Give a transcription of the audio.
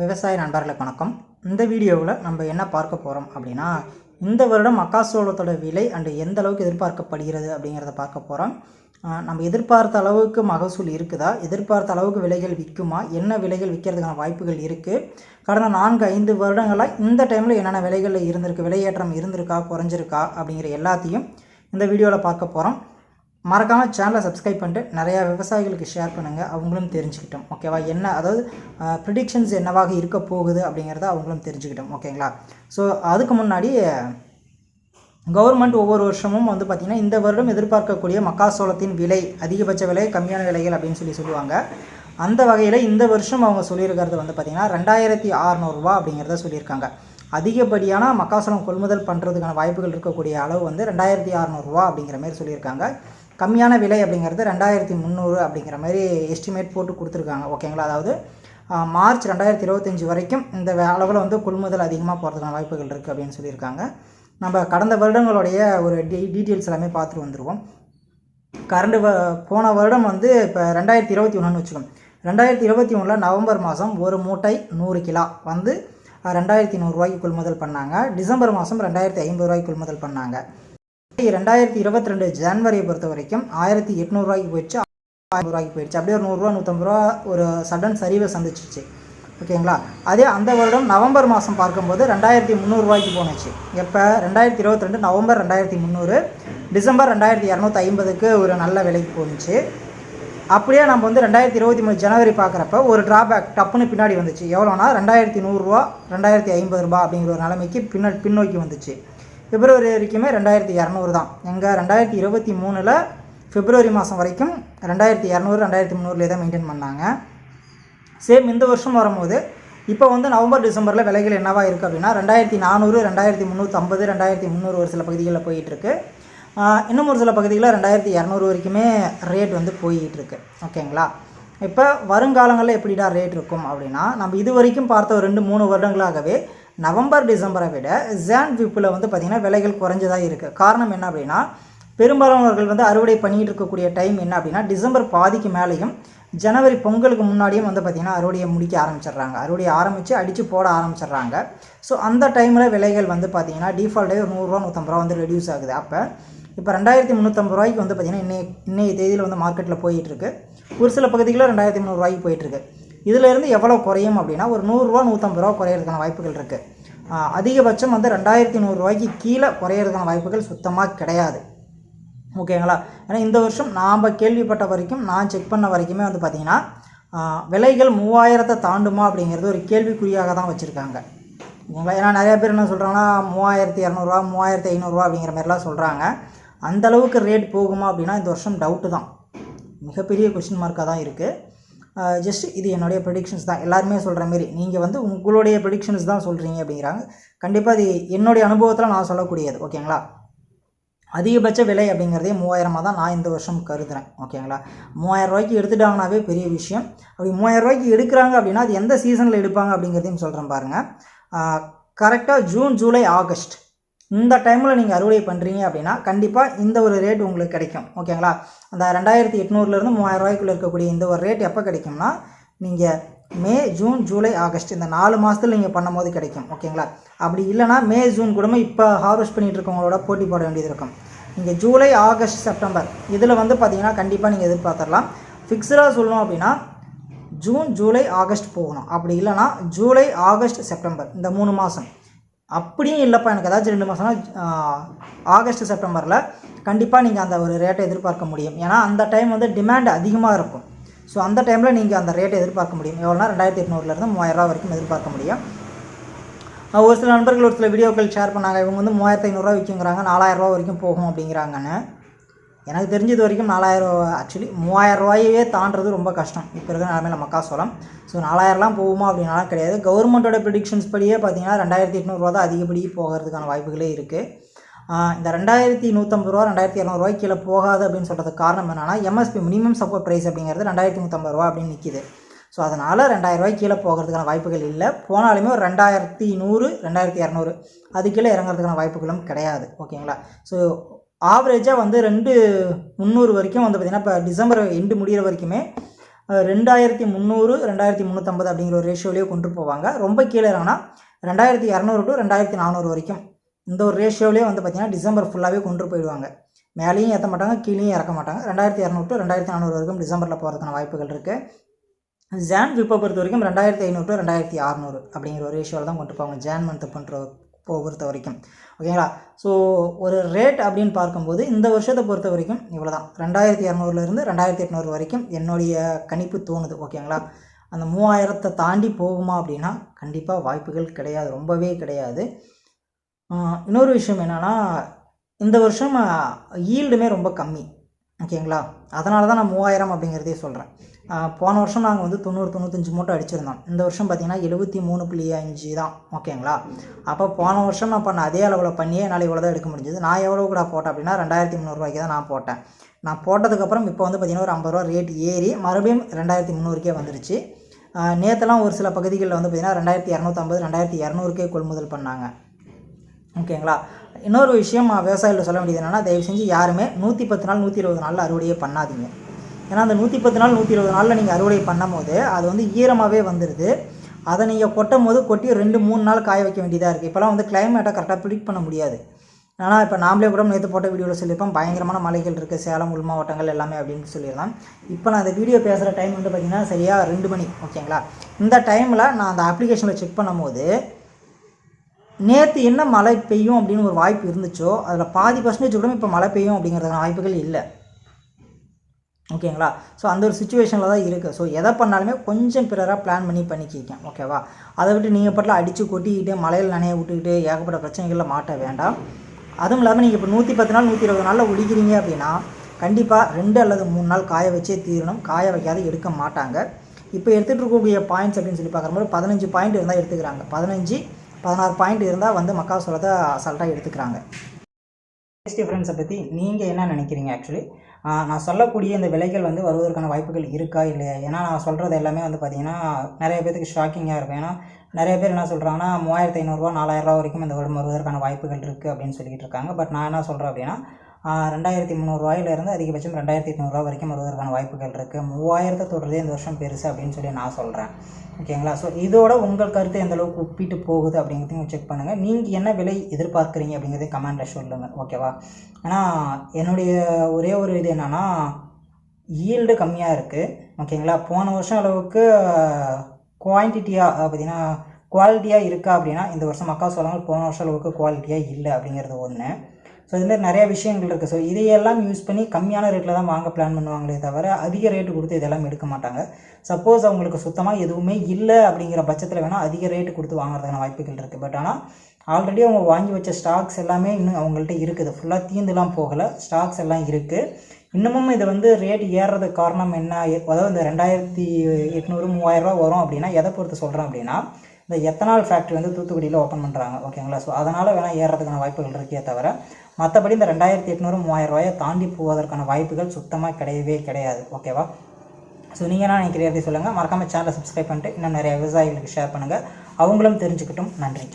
விவசாய நண்பர்களுக்கு வணக்கம். இந்த வீடியோவில் நம்ம என்ன பார்க்க போகிறோம் அப்படின்னா இந்த வருடம் மக்காசோளத்தோட விலை அண்டு எந்த அளவுக்கு எதிர்பார்க்கப்படுகிறது அப்படிங்கிறத பார்க்க போகிறோம் நம்ம எதிர்பார்த்த அளவுக்கு மகசூல் இருக்குதா? எதிர்பார்த்த அளவுக்கு விலைகள் விற்குமா? என்ன விலைகள் விற்கிறதுக்கான வாய்ப்புகள் இருக்குது கடந்த நான்கு ஐந்து வருடங்களாக இந்த டைமில் என்னென்ன விலைகளில் இருந்திருக்கு? விலையேற்றம் இருந்திருக்கா? குறைஞ்சிருக்கா? அப்படிங்கிற எல்லாத்தையும் இந்த வீடியோவில் பார்க்க போகிறோம் மறக்காமல் சேனலை சப்ஸ்கிரைப் பண்ணிட்டு நிறையா விவசாயிகளுக்கு ஷேர் பண்ணுங்கள் அவங்களும் தெரிஞ்சுக்கிட்டோம். ஓகேவா என்ன அதாவது ப்ரிடிக்ஷன்ஸ் என்னவாக இருக்க போகுது அப்படிங்கிறத அவங்களும் தெரிஞ்சுக்கிட்டோம். ஓகேங்களா ஸோ அதுக்கு முன்னாடி கவர்மெண்ட் ஒவ்வொரு வருஷமும் வந்து பார்த்திங்கன்னா இந்த வருடம் எதிர்பார்க்கக்கூடிய மக்காசோளத்தின் விலை அதிகபட்ச விலை கம்மியான விலைகள் அப்படின்னு சொல்லி சொல்லுவாங்க. அந்த வகையில் இந்த வருஷம் அவங்க சொல்லியிருக்கிறது வந்து பார்த்திங்கன்னா ரெண்டாயிரத்தி அறநூறுரூவா அப்படிங்கிறத சொல்லியிருக்காங்க. அதிகப்படியான மக்காசோளம் கொள்முதல் பண்ணுறதுக்கான வாய்ப்புகள் இருக்கக்கூடிய அளவு வந்து ரெண்டாயிரத்தி அறநூறுரூவா அப்படிங்கிற மாதிரி சொல்லியிருக்காங்க. கம்மியான விலை அப்படிங்கிறது ரெண்டாயிரத்தி முந்நூறு அப்படிங்கிற மாதிரி எஸ்டிமேட் போட்டு கொடுத்துருக்காங்க. ஓகேங்களா அதாவது மார்ச் ரெண்டாயிரத்தி இருபத்தஞ்சி வரைக்கும் இந்த அளவில் வந்து கொள்முதல் அதிகமாக போகிறதுக்கான வாய்ப்புகள் இருக்குது அப்படின்னு சொல்லியிருக்காங்க. நம்ம கடந்த வருடங்களுடைய ஒரு டீ டீட்டெயில்ஸ் எல்லாமே பார்த்துட்டு வந்துடுவோம் கரண்ட் வ போன வருடம் வந்து இப்போ ரெண்டாயிரத்தி இருபத்தி ஒன்றுன்னு வச்சுக்கோங்க. ரெண்டாயிரத்தி இருபத்தி ஒன்றில் நவம்பர் மாதம் ஒரு மூட்டை நூறு கிலோ வந்து ரெண்டாயிரத்தி நூறுரூவாய்க்கு கொள்முதல் பண்ணாங்க. டிசம்பர் மாதம் ரெண்டாயிரத்தி ஐம்பது ரூபாய்க்கு கொள்முதல் பண்ணாங்க. ரெண்டாயிரத்தி இருபத்தி ரெண்டு ஜனவரியை பொறுத்த வரைக்கும் ஆயிரத்தி எட்நூறுரூவாய்க்கு போயிடுச்சு. ஆயிரம் ரூபாய்க்கு போயிடுச்சு. அப்படியே ஒரு நூறுரூவா நூற்றம்பது ரூபா ஒரு சடன் சரிவை சந்திச்சிச்சு. ஓகேங்களா? அதே அந்த வருடம் நவம்பர் மாதம் பார்க்கும்போது ரெண்டாயிரத்தி முந்நூறுரூவாய்க்கு போணுச்சு. எப்போ? ரெண்டாயிரத்தி இருபத்தி ரெண்டு நவம்பர் ரெண்டாயிரத்தி முந்நூறு. டிசம்பர் ரெண்டாயிரத்தி இரநூத்தி ஐம்பதுக்கு ஒரு நல்ல விலைக்கு போணுச்சு. அப்படியே நம்ம வந்து ரெண்டாயிரத்தி இருபத்தி மூணு ஜனவரி பார்க்குறப்ப ஒரு டிராபேக் டப்புன்னு பின்னாடி வந்துச்சு. எவ்வளோனா ரெண்டாயிரத்தி நூறுரூவா ரெண்டாயிரத்தி ஐம்பது ரூபா அப்படிங்கிற ஒரு நிலைமைக்கு பின்ன பின்னோக்கி வந்துச்சு. பிப்ரவரி வரைக்குமே ரெண்டாயிரத்தி இரநூறு தான். எங்கள் ரெண்டாயிரத்தி இருபத்தி மூணில் பிப்ரவரி மாதம் வரைக்கும் ரெண்டாயிரத்தி இரநூறு ரெண்டாயிரத்தி முந்நூறுலேயே தான் மெயின்டைன் பண்ணாங்க. சேம் இந்த வருஷம் வரும்போது இப்போ வந்து நவம்பர் டிசம்பரில் விலைகள் என்னவாக இருக்குது அப்படின்னா ரெண்டாயிரத்தி நானூறு ரெண்டாயிரத்தி முந்நூற்றம்பது ரெண்டாயிரத்தி முந்நூறு ஒரு சில பகுதிகளில் போயிட்டுருக்கு. இன்னும் ஒரு சில பகுதிகளில் ரெண்டாயிரத்தி இரநூறு வரைக்குமே ரேட் வந்து போயிட்டுருக்கு. ஓகேங்களா? இப்போ வருங்காலங்களில் எப்படிடா ரேட் இருக்கும் அப்படின்னா நம்ம இது வரைக்கும் பார்த்த ஒரு ரெண்டு மூணு வருடங்களாகவே நவம்பர் டிசம்பரை விட ஜான் விப்பில் வந்து பார்த்திங்கன்னா விலைகள் குறைஞ்சதாக இருக்குது காரணம் என்ன அப்படின்னா பெரும்பாலானவர்கள் வந்து அறுவடை பண்ணிகிட்டு இருக்கக்கூடிய டைம் என்ன அப்படின்னா டிசம்பர் பாதிக்கு மேலேயும் ஜனவரி பொங்கலுக்கு முன்னாடியும் வந்து பார்த்திங்கன்னா அறுவடையை முடிக்க ஆரம்பிச்சிடுறாங்க. அறுவடையை ஆரம்பித்து அடித்து போட ஆரம்பிச்சிடுறாங்க. ஸோ அந்த டைமில் விலைகள் வந்து பார்த்திங்கன்னா டிஃபால்ட்டே ஒரு நூறுரூவா நூற்றம்பது ரூபா வந்து ரெடியூஸ் ஆகுது. அப்போ இப்போ ரெண்டாயிரத்தி முந்நூற்றம்பது ரூபாய்க்கு வந்து பார்த்திங்கன்னா இன்னைய இன்னைய தேதியில் வந்து மார்க்கெட்டில் போயிட்டுருக்கு ஒரு சில பகுதிகளில் ரெண்டாயிரத்தி முந்நூறுரூவாய்க்கு போயிட்டுருக்கு இதிலேருந்து எவ்வளோ குறையும் அப்படின்னா ஒரு நூறுரூவா நூற்றம்பது ரூபா குறையிறதுக்கான வாய்ப்புகள் இருக்குது அதிகபட்சம் வந்து ரெண்டாயிரத்தி நூறுரூவாய்க்கு கீழே குறையிறதுக்கான வாய்ப்புகள் சுத்தமாக கிடையாது. ஓகேங்களா? ஏன்னா இந்த வருஷம் நாம் கேள்விப்பட்ட வரைக்கும் நான் செக் பண்ண வரைக்குமே வந்து பார்த்திங்கன்னா விலைகள் மூவாயிரத்தை தாண்டுமா அப்படிங்கிறது ஒரு கேள்விக்குறியாக தான் வச்சுருக்காங்க. ஓகேங்களா? ஏன்னா நிறையா பேர் என்ன சொல்கிறாங்கன்னா மூவாயிரத்தி இரநூறுவா மூவாயிரத்தி ஐநூறுரூவா அப்படிங்கிற மாதிரிலாம் சொல்கிறாங்க அந்தளவுக்கு ரேட் போகுமா அப்படின்னா இந்த வருஷம் டவுட்டு தான். மிகப்பெரிய கொஷின் மார்க்காக தான் இருக்குது ஜஸ்ட் இது என்னுடைய ப்ரெடிக்ஷன்ஸ் தான். எல்லாருமே சொல்கிற மாரி. நீங்கள் வந்து உங்களுடைய ப்ரெடிக்ஷன்ஸ் தான் சொல்கிறீங்க அப்படிங்கிறாங்க. கண்டிப்பாக அது என்னுடைய அனுபவத்தில் நான் சொல்லக்கூடியது. ஓகேங்களா? அதிகபட்ச விலை அப்படிங்கிறதே மூவாயிரமாக தான் நான் இந்த வருஷம் கருதுறேன். ஓகேங்களா? மூவாயிரம் ரூபாய்க்கு எடுத்துட்டாங்கனாவே பெரிய விஷயம். அப்படி மூவாயிரம் ரூபாய்க்கு எடுக்கிறாங்க அப்படின்னா அது எந்த சீசனில் எடுப்பாங்க அப்படிங்கிறதையும் சொல்கிறேன் பாருங்கள் கரெக்டாக ஜூன் ஜூலை ஆகஸ்ட் இந்த டைமில் நீங்கள் அறுவடை பண்ணுறீங்க அப்படின்னா கண்டிப்பாக இந்த ஒரு ரேட் உங்களுக்கு கிடைக்கும். ஓகேங்களா அந்த ரெண்டாயிரத்தி எட்நூறுலேருந்து மூவாயிரம் ரூபாய்க்குள்ளே இருக்கக்கூடிய இந்த ஒரு ரேட் எப்போ கிடைக்கும்னா நீங்கள் மே ஜூன் ஜூலை ஆகஸ்ட் இந்த நாலு மாதத்தில் நீங்கள் பண்ணும்போது கிடைக்கும். ஓகேங்களா அப்படி இல்லைனா மே ஜூன் கூடமே இப்போ ஹார்வெஸ்ட் பண்ணிட்டு இருக்கவங்களோட போட்டி போட வேண்டியது இருக்கும். நீங்கள் ஜூலை ஆகஸ்ட் செப்டம்பர் இதில் வந்து பார்த்தீங்கன்னா கண்டிப்பாக நீங்கள் எதிர்பார்த்துடலாம். ஃபிக்ஸடாக சொல்லணும் அப்படின்னா ஜூன் ஜூலை ஆகஸ்ட் போகணும். அப்படி இல்லைனா ஜூலை ஆகஸ்ட் செப்டம்பர் இந்த மூணு மாதம் அப்படியும் இல்லைப்பா எனக்கு ஏதாச்சும் ரெண்டு மாதம்னா ஆகஸ்ட் செப்டம்பரில் கண்டிப்பாக நீங்கள் அந்த ஒரு ரேட்டை எதிர்பார்க்க முடியும். ஏன்னா அந்த டைம் வந்து டிமாண்ட் அதிகமாக இருக்கும். ஸோ அந்த டைமில் நீங்கள் அந்த ரேட்டை எதிர்பார்க்க முடியும். எவ்வளோனா ரெண்டாயிரத்தி எட்நூறுலேருந்து மூவாயிரரூவா வரைக்கும் எதிர்பார்க்க முடியும். ஒரு சில நண்பர்கள் ஒரு சில வீடியோக்கள் ஷேர் பண்ணாங்க. இவங்க வந்து மூவாயிரத்து ஐநூறுரூவா விற்குங்கிறாங்க நாலாயிரரூவா வரைக்கும் போகும் அப்படிங்கிறாங்கன்னு. எனக்கு தெரிஞ்சது வரைக்கும் நாலாயிரம் ஆக்சுவலி மூவாயிரம் ரூபாயே தாண்டுறது ரொம்ப கஷ்டம். இப்போ இருக்கிற நிலமையில மக்காசோளம் ஸோ நாலாயிரம்லாம் போகுமா அப்படின்னாலாம் கிடையாது. கவர்மெண்ட்டோட ப்ரிடிக்ஷன்ஸ் படியே பார்த்தீங்கன்னா ரெண்டாயிரத்தி எட்நூறுரூவா தான் அதிகப்படி போகிறதுக்கான வாய்ப்புகளே இருக்குது இந்த ரெண்டாயிரத்தி நூற்றம்பது ரூபா ரெண்டாயிரத்தி இரநூறுவாய்க்கு கீழே போகாது அப்படின்னு சொல்கிறதுக்கு காரணம் என்னன்னா எம்எஸ்பி மினிமம் சப்போர்ட் ப்ரைஸ் அப்படிங்கிறது ரெண்டாயிரத்தி நூற்றம்பது ரூபா அப்படின்னு நிற்கிது ஸோ அதனால் ரெண்டாயிரரூவாய்க்கு கீழே போகிறதுக்கான வாய்ப்புகள் இல்லை. போனாலுமே ஒரு ரெண்டாயிரத்தி நூறு ரெண்டாயிரத்தி இரநூறு அது கீழே இறங்குறதுக்கான வாய்ப்புகளும் கிடையாது. ஓகேங்களா? ஸோ ஆவரேஜாக வந்து ரெண்டு முந்நூறு வரைக்கும் வந்து பார்த்திங்கன்னா இப்போ டிசம்பர் எண்டு முடிகிற வரைக்குமே ரெண்டாயிரத்தி முந்நூறு ரெண்டாயிரத்தி முந்நூற்றம்பது அப்படிங்கிற ஒரு ரேஷியோலேயே கொண்டு போவாங்க. ரொம்ப கீழே இறங்கினா ரெண்டாயிரத்தி இரநூறு டு ரெண்டாயிரத்தி நானூறு வரைக்கும் இந்த ஒரு ரேஷியோலேயே வந்து பார்த்திங்கன்னா டிசம்பர் ஃபுல்லாகவே கொண்டு போயிடுவாங்க. மேலேயும் ஏற்ற மாட்டாங்க கீழேயும் இறக்க மாட்டாங்க. ரெண்டாயிரத்தி இரநூறு டு ரெண்டாயிரத்தி நானூறு வரைக்கும் டிசம்பரில் போகிறதுக்கான வாய்ப்புகள் இருக்குது ஜான் விப்பை பொறுத்த வரைக்கும் ரெண்டாயிரத்தி ஐநூறு டு ரெண்டாயிரத்தி அறநூறு அப்படிங்கிற ஒரு ரேஷியோவில் தான் கொண்டு போவாங்க. ஜான் மந்த் பண்ணுற பொறுத்த வரைக்கும். ஓகேங்களா ஸோ ஒரு ரேட் அப்படின்னு பார்க்கும்போது இந்த வருஷத்தை பொறுத்த வரைக்கும் இவ்வளோ தான் ரெண்டாயிரத்தி இரநூறுலேருந்து ரெண்டாயிரத்தி எட்நூறு வரைக்கும் என்னுடைய கணிப்பு தோணுது. ஓகேங்களா அந்த மூவாயிரத்தை தாண்டி போகுமா அப்படின்னா கண்டிப்பாக வாய்ப்புகள் கிடையாது. ரொம்பவே கிடையாது. இன்னொரு விஷயம் என்னென்னா இந்த வருஷம் ஈல்டுமே ரொம்ப கம்மி. ஓகேங்களா? அதனால தான் நான் மூவாயிரம் அப்படிங்கிறதே சொல்கிறேன் போன வருஷம் நாங்கள் வந்து தொண்ணூறு தொண்ணூத்தஞ்சு மூட்டை அடிச்சிருந்தோம். இந்த வருஷம் பார்த்தீங்கன்னா எழுபத்தி மூணு புள்ளி அஞ்சு தான். ஓகேங்களா? அப்போ போன வருஷம் நான் பண்ண அதே அளவில் பண்ணியே என்னால் இவ்வளோ தான் எடுக்க முடிஞ்சது. நான் எவ்வளோ கூட போட்டேன் அப்படின்னா ரெண்டாயிரத்தி முந்நூறுரூவாய்க்கு தான் நான் போட்டேன். நான் போட்டதுக்கப்புறம் இப்போ வந்து பார்த்திங்கன்னா ஒரு ஐம்பது ரூபா ரேட் ஏறி மறுபடியும் ரெண்டாயிரத்தி முந்நூறுக்கே வந்துருச்சு. நேற்றுலாம் ஒரு சில பகுதிகளில் வந்து பார்த்திங்கன்னா ரெண்டாயிரத்தி இரநூத்தம்பது ரெண்டாயிரத்தி இரநூறுக்கே கொள்முதல் பண்ணாங்க. ஓகேங்களா? இன்னொரு விஷயம் விவசாயிகள் சொல்ல வேண்டியது என்னென்னா தயவு செஞ்சு யாருமே நூற்றி பத்து நாள் நூற்றி இருபது நாளில் அறுவடையே பண்ணாதீங்க. ஏன்னா அந்த நூற்றி பத்து நாள் நூற்றி இருபது நாளில் நீங்கள் அறுவடை பண்ணும் போது அது வந்து ஈரமாகவே வந்துடுது அதை நீங்கள் கொட்டும் போது கொட்டி ரெண்டு மூணு நாள் காய வைக்க வேண்டியதாக இருக்குது இப்போலாம் வந்து கிளைமேட்டை கரெக்டாக ப்ரிடிக் பண்ண முடியாது. ஆனால் இப்போ நாமளே கூட நேற்று போட்ட வீடியோவில் சொல்லியிருப்போம் பயங்கரமான மலைகள் இருக்குது சேலம் உள் மாவட்டங்கள் எல்லாமே அப்படின்னு சொல்லிடலாம். இப்போ நான் அந்த வீடியோ பேசுகிற டைம் வந்து பார்த்திங்கன்னா சரியாக ரெண்டு மணி ஓகேங்களா? இந்த டைமில் நான் அந்த அப்ளிகேஷனில் செக் பண்ணும்போது நேற்று என்ன மழை பெய்யும் அப்படின்னு ஒரு வாய்ப்பு இருந்துச்சோ அதில் பாதி பர்சன்டேஜ் கூட இப்போ மழை பெய்யும் அப்படிங்கிறதுக்கான வாய்ப்புகள் இல்லை. ஓகேங்களா? ஸோ அந்த ஒரு சுச்சுவேஷனில் தான் இருக்குது ஸோ எதை பண்ணாலுமே கொஞ்சம் பிறராக பிளான் பண்ணி பண்ணிக்கிங்க. ஓகேவா? அதை விட்டு நீங்கள் பட்டில் அடித்து கொட்டிக்கிட்டு மலையில் நனைய விட்டுக்கிட்டு ஏகப்பட்ட பிரச்சனைகளில் மாட்ட வேண்டாம். அதுவும் இல்லாமல் நீங்கள் இப்போ நூற்றி பத்து நாள் நூற்றி இருபது நாளில் ஒழிக்கிறீங்க அப்படின்னா கண்டிப்பாக ரெண்டு அல்லது மூணு நாள் காய வச்சே தீரணும். காய வைக்காத எடுக்க மாட்டாங்க. இப்போ எடுத்துகிட்டு இருக்கக்கூடிய பாயிண்ட்ஸ் அப்படின்னு சொல்லி பார்க்குறபோது பதினஞ்சு பாயிண்ட் இருந்தால் எடுத்துக்கிறாங்க. பதினஞ்சு பதினாறு பாயிண்ட் இருந்தால் வந்து மக்காசோளத்தை அசால்ட்டாக எடுத்துக்கிறாங்க. டேஸ்ட் டிஃப்ரென்ஸை பற்றி நீங்கள் என்ன நினைக்கிறீங்க ஆக்சுவலி நான் சொல்லக்கூடிய இந்த விலைகள் வந்து வருவதற்கான வாய்ப்புகள் இருக்கா இல்லையா? ஏன்னா நான் சொல்கிறது எல்லாமே வந்து பார்த்தீங்கன்னா நிறைய பேருக்கு ஷாக்கிங்காக இருக்கும். ஏன்னா நிறைய பேர் என்ன சொல்கிறாங்கன்னா மூவாயிரத்து ஐநூறுரூவா நாலாயிரரூவா வரைக்கும் இந்த வருடம் வருவதற்கான வாய்ப்புகள் இருக்குது அப்படின்னு சொல்லிட்டு இருக்காங்க. பட் நான் என்ன சொல்கிறேன் அப்படின்னா ரெண்டாயிரத்தி முந்நூறுரூவாயிலேருந்து அதிகபட்சம் ரெண்டாயிரத்தி எட்நூறுரூவா வரைக்கும் வருவதற்கான வாய்ப்புகள் இருக்குது மூவாயிரத்தை தொடர்றதே இந்த வருஷம் பெருசு அப்படின்னு சொல்லி நான் சொல்கிறேன் ஓகேங்களா? ஸோ இதோட உங்கள் கருத்து எந்த அளவுக்கு ஒப்பிட்டு போகுது அப்படிங்கிறதையும் செக் பண்ணுங்கள் நீங்கள் என்ன விலை எதிர்பார்க்குறீங்க அப்படிங்கிறதையும் கமெண்டில் சொல்லுங்கள் ஓகேவா ஏன்னா என்னுடைய ஒரே ஒரு இது என்னென்னா ஈல்டு கம்மியாக இருக்குது ஓகேங்களா? போன வருஷம் அளவுக்கு குவான்டிட்டியாக பார்த்தீங்கன்னா குவாலிட்டியாக இருக்கா அப்படின்னா இந்த வருஷம் மக்கா சோளங்கள் போன வருஷம் அளவுக்கு குவாலிட்டியாக இல்லை அப்படிங்கிறது ஒன்று ஸோ இது மாதிரி நிறைய விஷயங்கள் இருக்குது ஸோ இதையெல்லாம் யூஸ் பண்ணி கம்மியான ரேட்டில் தான் வாங்க பிளான் பண்ணுவாங்களே தவிர அதிக ரேட்டு கொடுத்து இதெல்லாம் எடுக்க மாட்டாங்க. சப்போஸ் அவங்களுக்கு சுத்தமாக எதுவுமே இல்லை அப்படிங்கிற பட்சத்தில் வேணால் அதிக ரேட்டு கொடுத்து வாங்குறதுக்கான வாய்ப்புகள் இருக்குது பட் ஆனால் ஆல்ரெடி அவங்க வாங்கி வச்ச ஸ்டாக்ஸ் எல்லாமே இன்னும் அவங்கள்ட்ட இருக்குது. ஃபுல்லாக தீந்துலாம் போகலை. ஸ்டாக்ஸ் எல்லாம் இருக்குது இன்னமும் இது வந்து ரேட் ஏறுறதுக்கு காரணம் என்ன? அதாவது இந்த ரெண்டாயிரத்தி எட்நூறு மூவாயிரரூவா வரும் அப்படின்னா எதை பொறுத்து சொல்கிறேன் அப்படின்னா இந்த எத்தனால் ஃபேக்ட்ரி வந்து தூத்துக்குடியில் ஓப்பன் பண்ணுறாங்க ஓகேங்களா ஸோ அதனால் வேணால் ஏறுறதுக்கான வாய்ப்புகள் இருக்கே தவிர மற்றபடி இந்த ரெண்டாயிரத்தி எட்நூறு மூவாயிரம் ரூபாயை தாண்டி போவதற்கான வாய்ப்புகள் சுத்தமாக கிடையவே கிடையாது ஓகேவா ஸோ நீங்கள் என்ன நினைக்கிறீங்க சொல்லுங்கள் மறக்காமல் சேனலை சப்ஸ்கிரைப் பண்ணிட்டு இன்னும் நிறைய விவசாயிகளுக்கு ஷேர் பண்ணுங்கள் அவங்களும் தெரிஞ்சுக்கிட்டும். நன்றி.